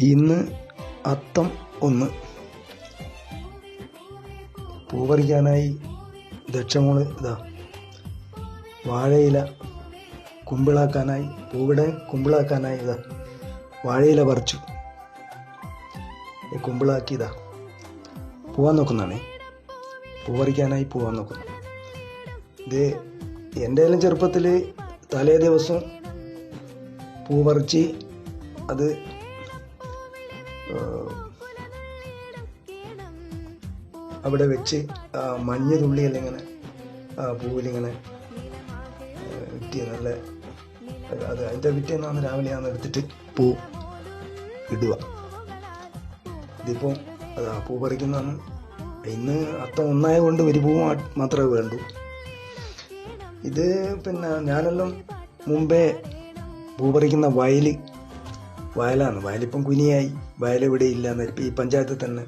ഇന്ന് അത്തം ഒന്ന്. പൂ പറിക്കാനായി ദക്ഷമോൾ ഇതാ. വാഴയില കുമ്പിളാക്കാനായി പൂവിടെ കുമ്പിളാക്കാനായി ഇതാ. വാഴയില പറിച്ചു. കുമ്പിളാക്കി ഇതാ. പോവാൻ നോക്കുന്നതാണേ. പൂ പറിക്കാനായി പോവാൻ നോക്കുന്നു. ഇത് എന്റെ എല്ലാം ചെറുപ്പത്തിൽ തലേ ദിവസം പൂ പറിച്ച് അത് അവിടെ വെച്ച് മഞ്ഞ തുള്ളിയെല്ലാം ഇങ്ങനെ പൂവിലിങ്ങനെ കിട്ടിയ നല്ല അത് അത് അതിന്റെ പിറ്റേന്നാണ് രാവിലെ ആണ് എടുത്തിട്ട് പൂ ഇടുക. ഇതിപ്പോൾ പൂ പറിക്കുന്നതാണ് ഇന്ന് അത്തം ഒന്നായ കൊണ്ട് ഒരു പൂ മാത്രമേ വേണ്ടൂ. ഇത് പിന്നെ ഞാനെല്ലാം മുമ്പേ പൂ പറിക്കുന്ന വയൽ വയലാണ്. വയലിപ്പം കുനിയായി. വയൽ ഇവിടെ ഇല്ല ഇപ്പം ഈ പഞ്ചായത്തിൽ തന്നെ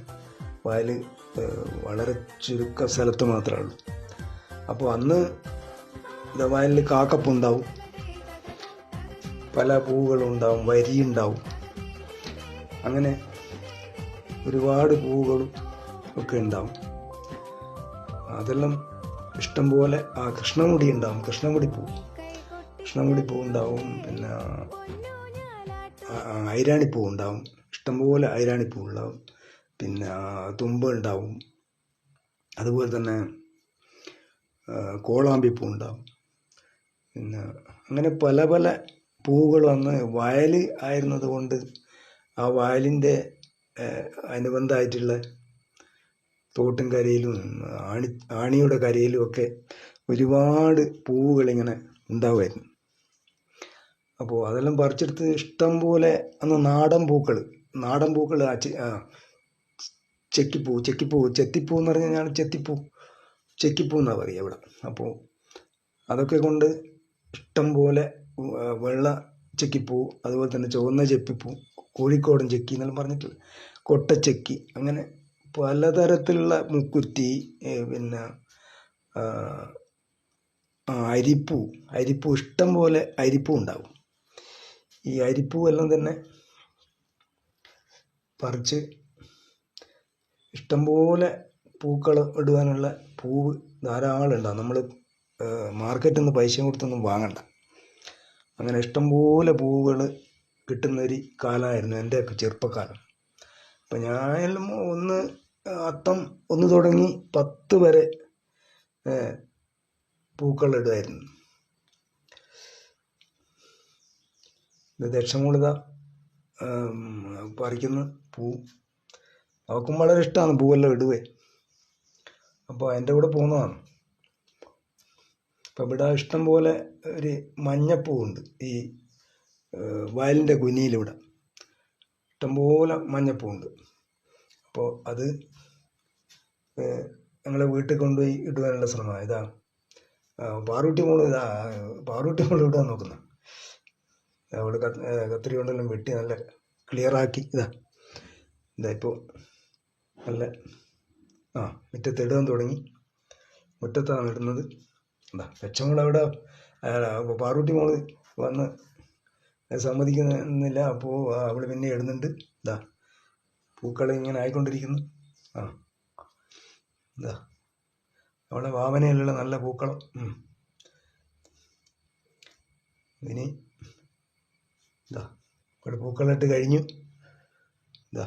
വയൽ വളരെ ചുരുക്ക സ്ഥലത്ത് മാത്രമേ ഉള്ളൂ. അപ്പോൾ അന്ന് വയലിൽ കാക്കപ്പുണ്ടാവും പല പൂവുകളും ഉണ്ടാവും. വരിയുണ്ടാവും അങ്ങനെ ഒരുപാട് പൂവുകളും ഒക്കെ ഉണ്ടാവും. അതെല്ലാം ഇഷ്ടംപോലെ ആ കൃഷ്ണമുടി ഉണ്ടാവും. കൃഷ്ണമുടി പൂ. കൃഷ്ണമുടി പൂ ഉണ്ടാവും. പിന്നെ ഐരാണിപ്പൂ ഉണ്ടാവും. ഇഷ്ടംപോലെ ഐരാണിപ്പൂ ഉണ്ടാവും. പിന്നെ തുമ്പ ഉണ്ടാവും. അതുപോലെ തന്നെ കോളാമ്പി കോളാമ്പിപ്പൂ ഉണ്ടാവും. പിന്നെ അങ്ങനെ പല പല പൂവുകൾ വന്ന് വയൽ ആയിരുന്നത് കൊണ്ട് ആ വയലിന്റെ അനുബന്ധമായിട്ടുള്ള തോട്ടും കരയിലും ആണി ആണിയുടെ കരയിലും ഒക്കെ ഒരുപാട് പൂവുകൾ ഇങ്ങനെ ഉണ്ടാവുമായിരുന്നു. അപ്പോൾ അതെല്ലാം പറിച്ചെടുത്ത് ഇഷ്ടം പോലെ അന്ന് നാടൻ പൂക്കൾ നാടൻ പൂക്കൾ ആ ചെക്കിപ്പൂ ചെക്കിപ്പൂ ചെത്തിപ്പൂ എന്ന് പറഞ്ഞു കഴിഞ്ഞാൽ ചെത്തിപ്പൂ ചെക്കിപ്പൂ എന്നാണ് പറയുക ഇവിടെ. അപ്പോൾ അതൊക്കെ കൊണ്ട് ഇഷ്ടം പോലെ വെള്ള ചെക്കിപ്പൂ അതുപോലെ തന്നെ ചുവന്ന ചെപ്പിപ്പൂ കോഴിക്കോടൻ ചെക്കി എന്നെല്ലാം പറഞ്ഞിട്ട് കൊട്ടച്ചെക്കി അങ്ങനെ പലതരത്തിലുള്ള മുക്കുറ്റി പിന്നെ അരിപ്പൂ അരിപ്പൂ ഇഷ്ടം പോലെ അരിപ്പൂ ഉണ്ടാവും. ഈ അരിപ്പൂ എല്ലാം തന്നെ പറിച്ച് ഇഷ്ടംപോലെ പൂക്കൾ ഇടുവാനുള്ള പൂവ് ധാരാളം ഉണ്ടാവും നമ്മൾ മാർക്കറ്റിൽ നിന്ന് പൈസ കൊടുത്തൊന്നും വാങ്ങണ്ട. അങ്ങനെ ഇഷ്ടംപോലെ പൂവുകൾ കിട്ടുന്നൊരു കാലമായിരുന്നു എന്റെയൊക്കെ ചെറുപ്പക്കാലം അപ്പം ഞാനെല്ലാം ഒന്ന് അത്തം ഒന്ന് തുടങ്ങി പത്ത് വരെ പൂക്കൾ ഇടുമായിരുന്നു ഇത് ദക്ഷമൂലിത പറിക്കുന്ന പൂ. അവൾക്കും വളരെ ഇഷ്ടമാണ് പൂവെല്ലാം ഇടുവേ. അപ്പോൾ എന്റെ കൂടെ പോകുന്നതാണ്. അപ്പം ഇവിടെ ഇഷ്ടം പോലെ ഒരു മഞ്ഞപ്പൂവുണ്ട്. ഈ വയലിന്റെ കുനിയിലിവിടെ. ഇഷ്ടംപോലെ മഞ്ഞപ്പൂവുണ്ട്. അപ്പോൾ അത് ഞങ്ങളെ വീട്ടിൽ കൊണ്ടുപോയി ഇടുവാനുള്ള ശ്രമമാണ്. ഇതാ പാറൂട്ടി മോൾ ഇതാ പാറൂട്ടി മോൾ ഇടാൻ നോക്കുന്ന. അവൾ കത്തിരി കൊണ്ടെല്ലാം വെട്ടി നല്ല ക്ലിയറാക്കി. ഇതാ. ഇതാ ഇപ്പോൾ നല്ല ആ മുറ്റത്ത് ഇടാൻ തുടങ്ങി. മുറ്റത്താണ് ഇടുന്നത്. എന്താ പച്ചമുളക് അവിടെ പാറൂട്ടി മോൾ വന്ന് സമ്മതിക്കുന്നില്ല. അപ്പോൾ അവൾ പിന്നെ ഇടുന്നുണ്ട്. ഇതാ പൂക്കൾ ഇങ്ങനെ ആയിക്കൊണ്ടിരിക്കുന്നു. ആ ഇതാ. അവളെ വാവനയിലുള്ള നല്ല പൂക്കളം. ഇനി ഇവിടെ പൂക്കളിട്ട് കഴിഞ്ഞു. ഇതാ